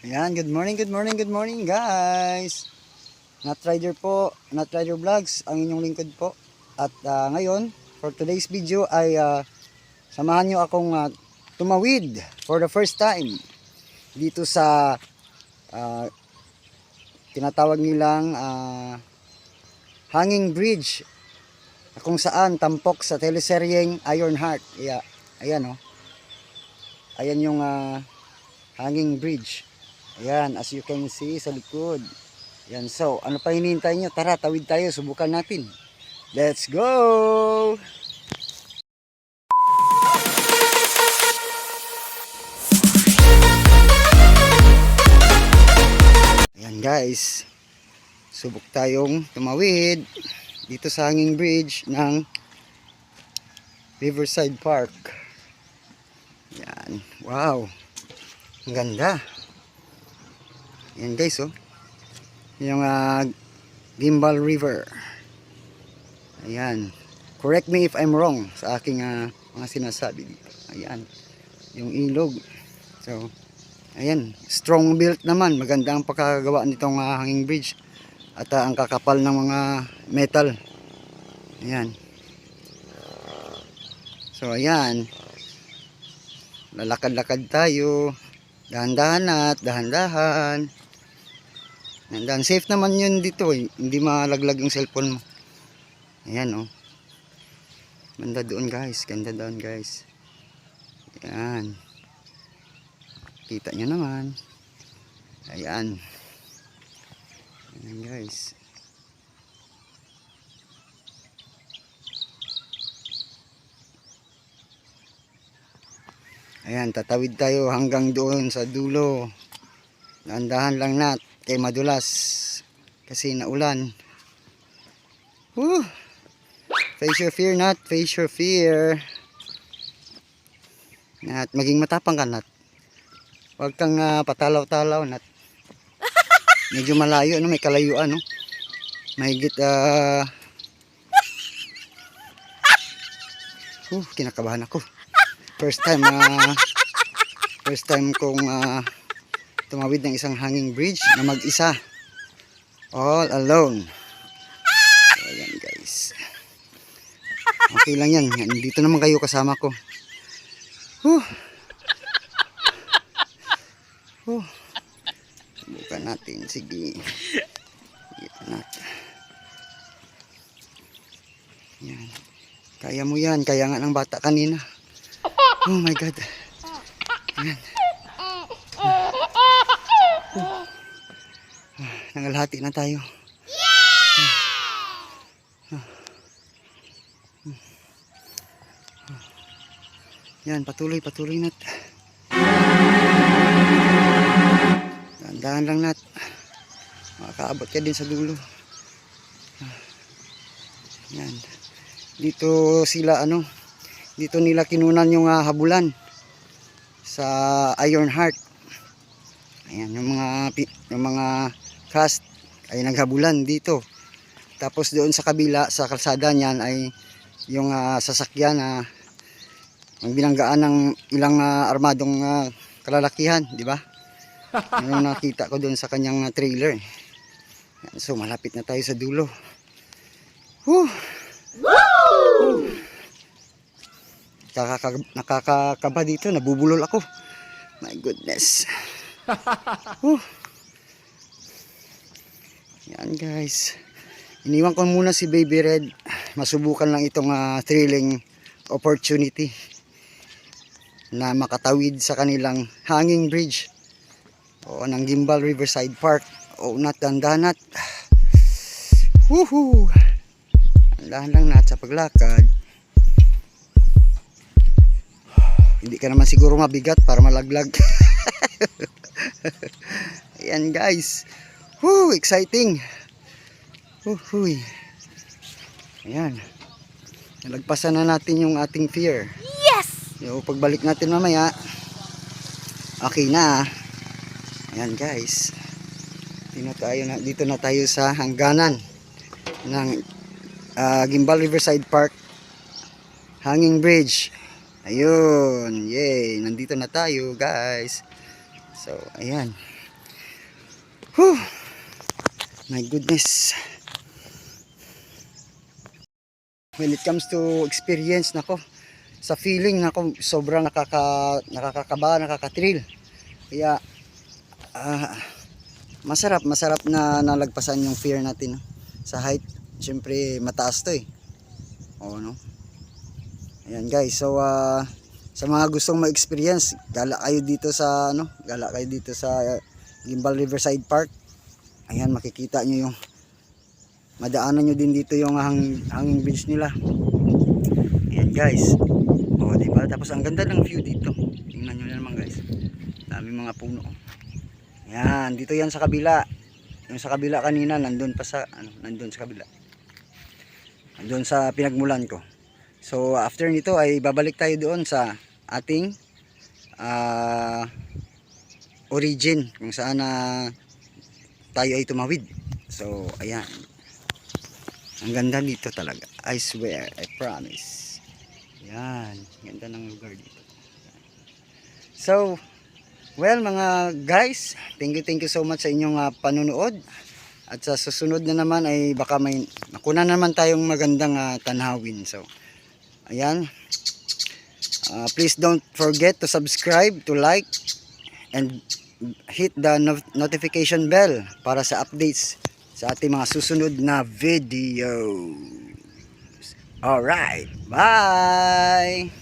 Ayan, good morning, good morning, good morning guys. Nut Rider po, Nut Rider Vlogs, ang inyong lingkod po. At ah, ngayon, for today's video ay ah, samahan nyo akong ah, tumawid for the first time dito sa ah, tinatawag nilang ah, hanging bridge kung saan tampok sa teleseryeng Ironheart. Yeah, ayan oh. Ayan yung ah, hanging bridge. Ayan, as you can see sa likod. Ayan, so, ano pa hinihintay nyo? Tara, tawid tayo, subukan natin. Let's go! Ayan guys, subok tayong tumawid dito sa hanging bridge ng Riverside Park. Ayan, wow, ang ganda. Ayan guys, oh. Yung ah, Gimbal River. Ayan. Correct me if I'm wrong sa aking ah, mga sinasabi dito. Ayan. Yung ilog. So, ayan. Strong built naman. Maganda ang pagkagawa nitong ah, hanging bridge. At ah, ang kakapal ng mga metal. Ayan. So, ayan. Lalakad-lakad tayo. Dahan-dahan at dahan-dahan. Nandan, safe naman yun dito eh. Hindi malaglag yung cellphone mo. Ayan oh. Ganda doon guys. Ganda doon guys. Ayan. Kita nyo naman. Ayan. Ayan guys. Ayan, tatawid tayo hanggang doon sa dulo. Dahan-dahan lang nat kay madulas kasi naulan. Woo! Face your fear, Nat. Face your fear. Nat, maging matapang ka, Nat. Huwag kang ah, patalaw-talaw, Nat. Medyo malayo, no? may kalayuan. No? Mahigit, ah... Uh, kinakabahan ako. First time, ah... first time kong ah, tumawid ng isang hanging bridge na mag-isa. All alone. So, ayan guys. Okay lang yan. Dito naman kayo kasama ko. Huh. Huh. Subukan natin. Sige. Yan. Kaya mo yan. Kaya nga ng bata kanina. Oh my God. Yan. Nangalhati na tayo. Yan, patuloy, patuloy nat. Dahan-dahan lang nat. Makakaabot ka din sa dulo. Yan. Dito sila ano, dito nila kinunan yung ah, habulan sa Ironheart. Ayan, yung mga yung mga cast ay naghabulan dito. Tapos doon sa kabila sa kalsada niyan ay yung ah, sasakyan na ang binanggaan ng ilang ah, armadong ah, kalalakihan, di ba? Yung nakita ko doon sa kanyang ah, trailer. So malapit na tayo sa dulo. Whew! Nakaka- nakakakaba dito, nabubulol ako. My goodness. Whew. Yan guys. Iniwan ko muna si Baby Red. Masubukan lang itong ah, thrilling opportunity na makatawid sa kanilang hanging bridge o ng Gimbal Riverside Park o nat dandanat. Woohoo! Dahan lang nat sa paglakad. Hindi ka naman siguro mabigat para malaglag. Ayan guys. Woo, exciting. Woohoo. Ayan. Nalagpasan na natin yung ating fear. Yes! Yung pagbalik natin mamaya, okay na. Ayan guys. Dito, tayo na, dito na tayo sa hangganan ng ah, Gimbal Riverside Park Hanging Bridge. Ayun. Yay. Nandito na tayo guys. So, ayan. Whew. My goodness. When it comes to experience, nako, sa feeling, nako, sobrang nakaka, nakakakaba, nakakatril. Kaya, ah, masarap, masarap na nalagpasan yung fear natin sa height. Siyempre, mataas to eh. Oo, no? Ayan guys, so ah, sa mga gustong ma-experience, gala kayo dito sa ano, gala kayo dito sa uh, Gimbal Riverside Park. Ayan, makikita nyo yung madaanan nyo din dito yung hang, hanging bridge nila. Ayan guys. O, di ba? Tapos ang ganda ng view dito. Tingnan nyo naman guys. Dami mga puno. Ayan, dito yan sa kabila. Yung sa kabila kanina, nandun pa sa, ano, nandun sa kabila. Nandun sa pinagmulan ko. So, after nito ay babalik tayo doon sa ating ah origin kung saan na tayo ay tumawid. So, ayan. Ang ganda dito talaga. I swear, I promise. Yan. Ganda ng lugar dito. So, well mga guys, thank you, thank you so much sa inyong ah, panunood. At sa susunod na naman ay baka may nakuna naman tayong magandang ah, tanhawin. So, ayan. Ah, please don't forget to subscribe, to like, and hit the no- notification bell para sa updates sa ating mga susunod na videos. Alright, bye!